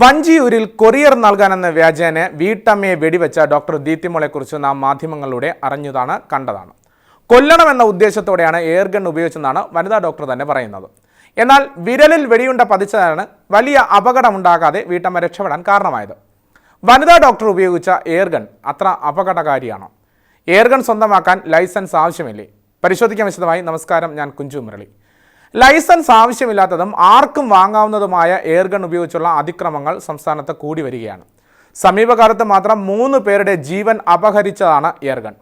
വഞ്ചിയൂരിൽ courier നൽകാനെന്ന വ്യാജേന വീട്ടമ്മയെ വെടിവെച്ച doctor ദീപ്തിമോളെക്കുറിച്ച് നാം മാധ്യമങ്ങളിലൂടെ അറിഞ്ഞതാണ് കണ്ടതാണ്. കൊല്ലണമെന്ന ഉദ്ദേശത്തോടെയാണ് എയർഗൺ ഉപയോഗിച്ചെന്നാണ് വനിതാ ഡോക്ടർ തന്നെ പറയുന്നത്. എന്നാൽ വിരലിൽ വെടിയുണ്ട പതിച്ചതാണ് വലിയ അപകടമുണ്ടാകാതെ വീട്ടമ്മ രക്ഷപ്പെടാൻ കാരണമായത്. വനിതാ ഡോക്ടർ ഉപയോഗിച്ച എയർഗൺ അത്ര അപകടകാരിയാണോ. എയർഗൺ സ്വന്തമാക്കാൻ ലൈസൻസ് ആവശ്യമില്ലേ? പരിശോധിക്കാൻ വിശദമായി നമസ്കാരം ഞാൻ കുഞ്ചു മുരളി. ലൈസൻസ് ആവശ്യമില്ലാത്തതും ആർക്കും വാങ്ങാവുന്നതുമായ എയർഗൺ ഉപയോഗിച്ചുള്ള അതിക്രമങ്ങൾ സംസ്ഥാനത്ത് കൂടി വരികയാണ്. സമീപകാലത്ത് മാത്രം മൂന്ന് പേരുടെ ജീവൻ അപഹരിച്ചതാണ് എയർഗൺ.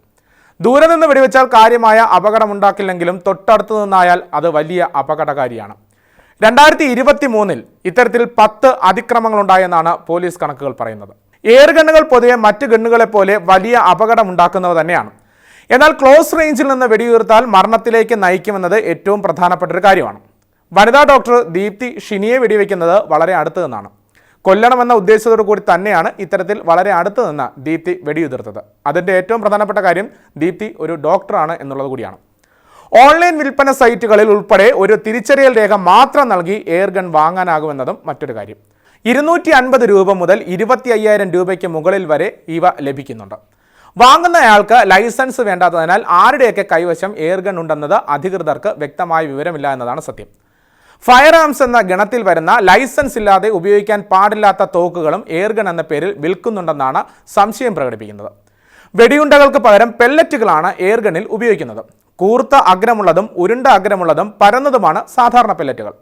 ദൂരെ നിന്ന് വെടിവെച്ചാൽ കാര്യമായ അപകടമുണ്ടാക്കില്ലെങ്കിലും തൊട്ടടുത്തു നിന്നായാൽ അത് വലിയ അപകടകാരിയാണ്. രണ്ടായിരത്തി ഇരുപത്തി മൂന്നിൽ ഇത്തരത്തിൽ പത്ത് അതിക്രമങ്ങളുണ്ടായെന്നാണ് പോലീസ് കണക്കുകൾ പറയുന്നത്. എയർ ഗണ്ണുകൾ പൊതുവെ മറ്റ് ഗണ്ണുകളെ പോലെ വലിയ അപകടമുണ്ടാക്കുന്നവ തന്നെയാണ്. എന്നാൽ ക്ലോസ് റേഞ്ചിൽ നിന്ന് വെടിയുതിർത്താൽ മരണത്തിലേക്ക് നയിക്കുമെന്നത് ഏറ്റവും പ്രധാനപ്പെട്ട ഒരു കാര്യമാണ്. വനിതാ ഡോക്ടർ ദീപ്തി ഷിനിയെ വെടിവെക്കുന്നത് വളരെ അടുത്ത് നിന്നാണ്. കൊല്ലണമെന്ന ഉദ്ദേശത്തോടു കൂടി തന്നെയാണ് ഇത്തരത്തിൽ വളരെ അടുത്ത് നിന്ന് ദീപ്തി വെടിയുതിർത്തത്. അതിന്റെ ഏറ്റവും പ്രധാനപ്പെട്ട കാര്യം ദീപ്തി ഒരു ഡോക്ടറാണ് എന്നുള്ളത് കൂടിയാണ്. ഓൺലൈൻ വിൽപ്പന സൈറ്റുകളിൽ ഉൾപ്പെടെ ഒരു തിരിച്ചറിയൽ രേഖ മാത്രം നൽകി എയർ ഗൺ വാങ്ങാനാകുമെന്നതും മറ്റൊരു കാര്യം. ഇരുന്നൂറ്റി അൻപത് രൂപ മുതൽ ഇരുപത്തി അയ്യായിരം രൂപയ്ക്ക് മുകളിൽ വരെ ഇവ ലഭിക്കുന്നുണ്ട്. വാങ്ങുന്നയാൾക്ക് ലൈസൻസ് വേണ്ടാത്തതിനാൽ ആരുടെയൊക്കെ കൈവശം എയർഗൺ ഉണ്ടെന്നത് അധികൃതർക്ക് വ്യക്തമായ വിവരമില്ല എന്നതാണ് സത്യം. ഫയർ ആംസ് എന്ന ഗണത്തിൽ വരുന്ന ലൈസൻസ് ഇല്ലാതെ ഉപയോഗിക്കാൻ പാടില്ലാത്ത തോക്കുകളും എയർഗൺ എന്ന പേരിൽ വിൽക്കുന്നുണ്ടെന്നാണ് സംശയം പ്രകടിപ്പിക്കുന്നത്. വെടിയുണ്ടകൾക്ക് പകരം പെല്ലറ്റുകളാണ് എയർഗണിൽ ഉപയോഗിക്കുന്നത്. കൂർത്ത അഗ്രമുള്ളതും ഉരുണ്ട അഗ്രമുള്ളതും പരന്നതുമാണ് സാധാരണ പെല്ലറ്റുകൾ.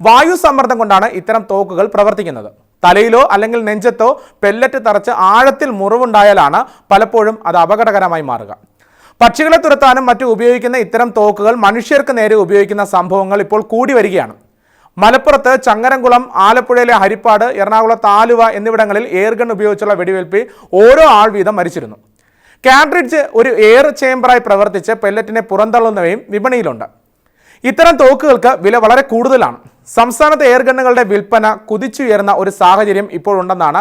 വായു സമ്മർദ്ദം കൊണ്ടാണ് ഇത്തരം തോക്കുകൾ പ്രവർത്തിക്കുന്നത്. തലയിലോ അല്ലെങ്കിൽ നെഞ്ചത്തോ പെല്ലറ്റ് തറച്ച് ആഴത്തിൽ മുറിവുണ്ടായാലാണ് പലപ്പോഴും അത് അപകടകരമായി മാറുക. പക്ഷികളെ തുരത്താനും മറ്റും ഉപയോഗിക്കുന്ന ഇത്തരം തോക്കുകൾ മനുഷ്യർക്ക് നേരെ ഉപയോഗിക്കുന്ന സംഭവങ്ങൾ ഇപ്പോൾ കൂടി വരികയാണ്. മലപ്പുറത്ത് ചങ്ങരംകുളം ആലപ്പുഴയിലെ ഹരിപ്പാട് എറണാകുളം ആലുവ എന്നിവിടങ്ങളിൽ എയർഗൺ ഉപയോഗിച്ചുള്ള വെടിവെയ്പ്പിൽ ഓരോ ആൾ വീതം മരിച്ചിരുന്നു. കാൻഡ്രിഡ്ജ് ഒരു എയർ ചേംബറായി പ്രവർത്തിച്ച് പെല്ലറ്റിനെ പുറന്തള്ളുന്നവയും വിപണിയിലുണ്ട്. ഇത്തരം തോക്കുകൾക്ക് വില വളരെ കൂടുതലാണ്. സംസ്ഥാനത്തെ എയർഗണ്ണുകളുടെ വിൽപ്പന കുതിച്ചുയർന്ന ഒരു സാഹചര്യം ഇപ്പോഴുണ്ടെന്നാണ്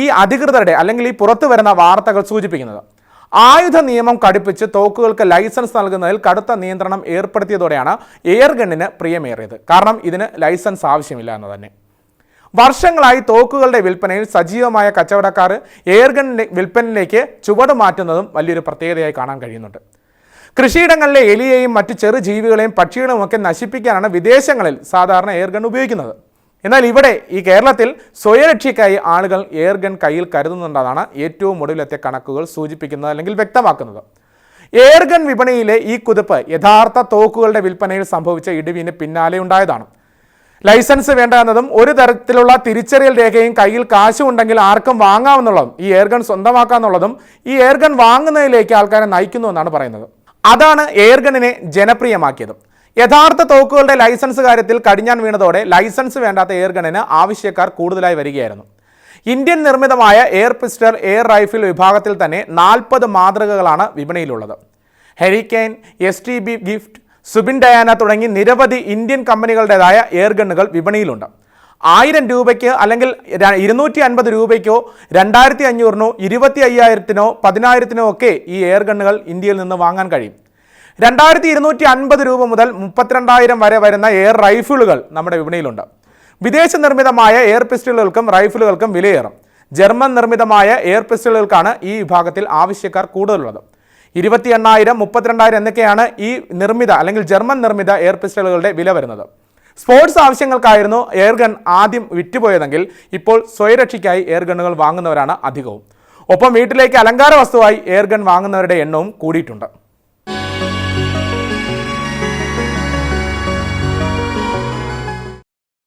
ഈ അധികൃതരുടെ അല്ലെങ്കിൽ ഈ പുറത്തു വരുന്ന വാർത്തകൾ സൂചിപ്പിക്കുന്നത്. ആയുധ നിയമം കടുപ്പിച്ച് തോക്കുകൾക്ക് ലൈസൻസ് നൽകുന്നതിൽ കടുത്ത നിയന്ത്രണം ഏർപ്പെടുത്തിയതോടെയാണ് എയർഗണ്ണിന് പ്രിയമേറിയത്. കാരണം ഇതിന് ലൈസൻസ് ആവശ്യമില്ല എന്ന് തന്നെ. വർഷങ്ങളായി തോക്കുകളുടെ വിൽപ്പനയിൽ സജീവമായ കച്ചവടക്കാർ എയർഗണ്ണിന്റെ വിൽപ്പനയിലേക്ക് ചുവട് മാറ്റുന്നതും വലിയൊരു പ്രത്യേകതയായി കാണാൻ കഴിയുന്നുണ്ട്. കൃഷിയിടങ്ങളിലെ എലിയെയും മറ്റ് ചെറു ജീവികളെയും പക്ഷികളെയും ഒക്കെ നശിപ്പിക്കാനാണ് വിദേശങ്ങളിൽ സാധാരണ എയർഗൺ ഉപയോഗിക്കുന്നത്. എന്നാൽ ഇവിടെ ഈ കേരളത്തിൽ സ്വയരക്ഷയ്ക്കായി ആളുകൾ എയർഗൺ കയ്യിൽ കരുതുന്നുണ്ടെന്നാണ് ഏറ്റവും ഒടുവിലത്തെ കണക്കുകൾ സൂചിപ്പിക്കുന്നത് അല്ലെങ്കിൽ വ്യക്തമാക്കുന്നത്. എയർഗൺ വിപണിയിലെ ഈ കുതിപ്പ് യഥാർത്ഥ തോക്കുകളുടെ വിൽപ്പനയിൽ സംഭവിച്ച ഇടിവിന് പിന്നാലെ ഉണ്ടായതാണ്. ലൈസൻസ് വേണ്ട എന്നതും ഒരു തരത്തിലുള്ള തിരിച്ചറിയൽ രേഖയും കയ്യിൽ കാശും ഉണ്ടെങ്കിൽ ആർക്കും വാങ്ങാമെന്നുള്ളതും ഈ എയർഗൺ സ്വന്തമാക്കാമെന്നുള്ളതും ഈ എയർഗൺ വാങ്ങുന്നതിലേക്ക് ആൾക്കാരെ നയിക്കുന്നു എന്നാണ് പറയുന്നത്. അതാണ് എയർഗണിനെ ജനപ്രിയമാക്കിയതും. യഥാർത്ഥ തോക്കുകളുടെ ലൈസൻസ് കാര്യത്തിൽ കടിഞ്ഞാൻ വീണതോടെ ലൈസൻസ് വേണ്ടാത്ത എയർഗണിന് ആവശ്യക്കാർ കൂടുതലായി വരികയായിരുന്നു. ഇന്ത്യൻ നിർമ്മിതമായ എയർ പിസ്റ്റൾ എയർ റൈഫിൾ വിഭാഗത്തിൽ തന്നെ നാൽപ്പത് മാതൃകകളാണ് വിപണിയിലുള്ളത്. Hurricane S T B gift Subin Diana തുടങ്ങി നിരവധി ഇന്ത്യൻ കമ്പനികളുടേതായ എയർഗണ്ണുകൾ വിപണിയിലുണ്ട്. ആയിരം രൂപയ്ക്ക് അല്ലെങ്കിൽ ഇരുന്നൂറ്റി അൻപത് രൂപയ്ക്കോ രണ്ടായിരത്തി അഞ്ഞൂറിനോ ഇരുപത്തി അയ്യായിരത്തിനോ പതിനായിരത്തിനോ ഒക്കെ ഈ എയർ ഗണ്ണുകൾ ഇന്ത്യയിൽ നിന്ന് വാങ്ങാൻ കഴിയും. രണ്ടായിരത്തി ഇരുന്നൂറ്റി അൻപത് രൂപ മുതൽ മുപ്പത്തിരണ്ടായിരം വരെ വരുന്ന എയർ റൈഫിളുകൾ നമ്മുടെ വിപണിയിലുണ്ട്. വിദേശ നിർമ്മിതമായ എയർ പിസ്റ്റളുകൾക്കും റൈഫിളുകൾക്കും വിലയേറും. ജർമ്മൻ നിർമ്മിതമായ എയർ പിസ്റ്റളുകൾക്കാണ് ഈ വിഭാഗത്തിൽ ആവശ്യക്കാർ കൂടുതലുള്ളത്. ഇരുപത്തി എണ്ണായിരം മുപ്പത്തിരണ്ടായിരം എന്നൊക്കെയാണ് ഈ നിർമ്മിത അല്ലെങ്കിൽ ജർമ്മൻ നിർമ്മിത എയർ പിസ്റ്റളുകളുടെ വില വരുന്നത്. സ്പോർട്സ് ആവശ്യങ്ങൾക്കായിരുന്നു എയർഗൺ ആദ്യം വിറ്റുപോയതെങ്കിൽ ഇപ്പോൾ സ്വയരക്ഷയ്ക്കായി എയർഗണ്ണുകൾ വാങ്ങുന്നവരാണ് അധികവും. ഒപ്പം വീട്ടിലേക്ക് അലങ്കാര വസ്തുവായി എയർഗൺ വാങ്ങുന്നവരുടെ എണ്ണവും കൂടിയിട്ടുണ്ട്.